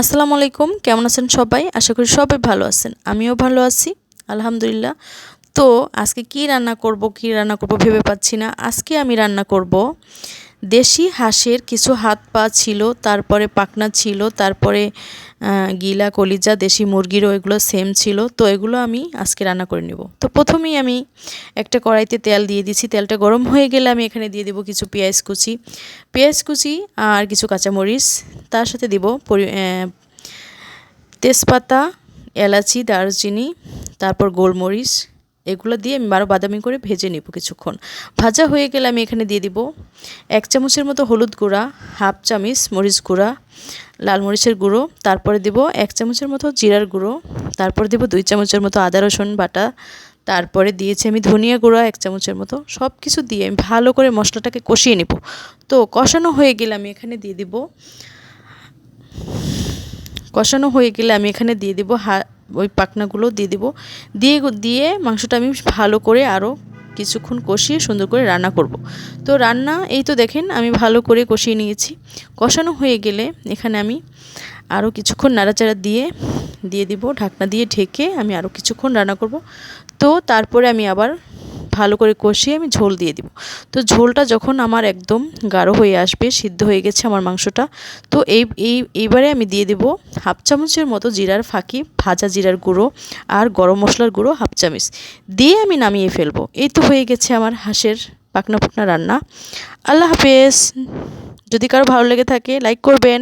আসসালামু আলাইকুম, কেমন আছেন সবাই? আশা করি সবাই ভালো আছেন। আমিও ভালো আছি, আলহামদুলিল্লাহ। তো আজকে কি রান্না করব, কি রান্না করব ভেবে পাচ্ছি না। আজকে আমি রান্না করব দেশি হাঁসের কিছু হাত পা ছিল, তারপরে পাকনা ছিল, তারপরে গিলা, কলিজা, দেশি মুরগিরও এগুলো সেম ছিল। তো এগুলো আমি আজকে রান্না করে নেব। তো প্রথমেই আমি একটা কড়াইতে তেল দিয়ে দিচ্ছি। তেলটা গরম হয়ে গেলে আমি এখানে দিয়ে দেবো কিছু পেঁয়াজ কুচি। পেঁয়াজ কুচি আর কিছু কাঁচামরিচ। তার সাথে দিব তেজপাতা, এলাচি, দারচিনি, তারপর গোলমরিচ, এগুলো দিয়ে আমি বারো বাদামি করে ভেজে নেব কিছুক্ষণ। ভাজা হয়ে গেলে আমি এখানে দিয়ে দিব এক চামচের মতো হলুদ গুঁড়া, হাফ চামচ মরিচ গুঁড়া, লাল মরিচের গুঁড়ো, তারপরে দিব এক চামচের মতো জিরার গুঁড়ো, তারপরে দিব দুই চামচের মতো আদা, রসুন বাটা, তারপরে দিয়েছি আমি ধনিয়া গুঁড়া এক চামচের মতো। সব কিছু দিয়ে আমি ভালো করে মশলাটাকে কষিয়ে নেব। তো কষানো হয়ে গেলে আমি এখানে দিয়ে দিব কষানো হয়ে গেলে আমি এখানে দিয়ে দেবো হা, ওই পাখনাগুলো দিয়ে দেবো। দিয়ে দিয়ে মাংসটা আমি ভালো করে আরও কিছুক্ষণ কষিয়ে সুন্দর করে রান্না করব। তো রান্না এই তো দেখেন, আমি ভালো করে কষিয়ে নিয়েছি। কষানো হয়ে গেলে এখানে আমি আরও কিছুক্ষণ নাড়াচাড়া দিয়ে দিয়ে দিব। ঢাকনা দিয়ে ঢেকে আমি আরও কিছুক্ষণ রান্না করব। তো তারপরে আমি আবার ভালো করে কষিয়ে আমি ঝোল দিয়ে দিব। তো ঝোলটা যখন আমার একদম গাঢ় হয়ে আসবে, সিদ্ধ হয়ে গেছে আমার মাংসটা, তো এই এই, এইবারে আমি দিয়ে দেব হাফ চামচের মতো জিরার ফাঁকি, ভাজা জিরার গুঁড়ো আর গরম মশলার গুঁড়ো হাফ চামচ। দিয়ে আমি নামিয়ে ফেলব। এই তো হয়ে গেছে আমার হাঁসের পাকনা পাকনা রান্না। আল্লাহ হাফেজ। যদি কারও ভালো লেগে থাকে লাইক করবেন।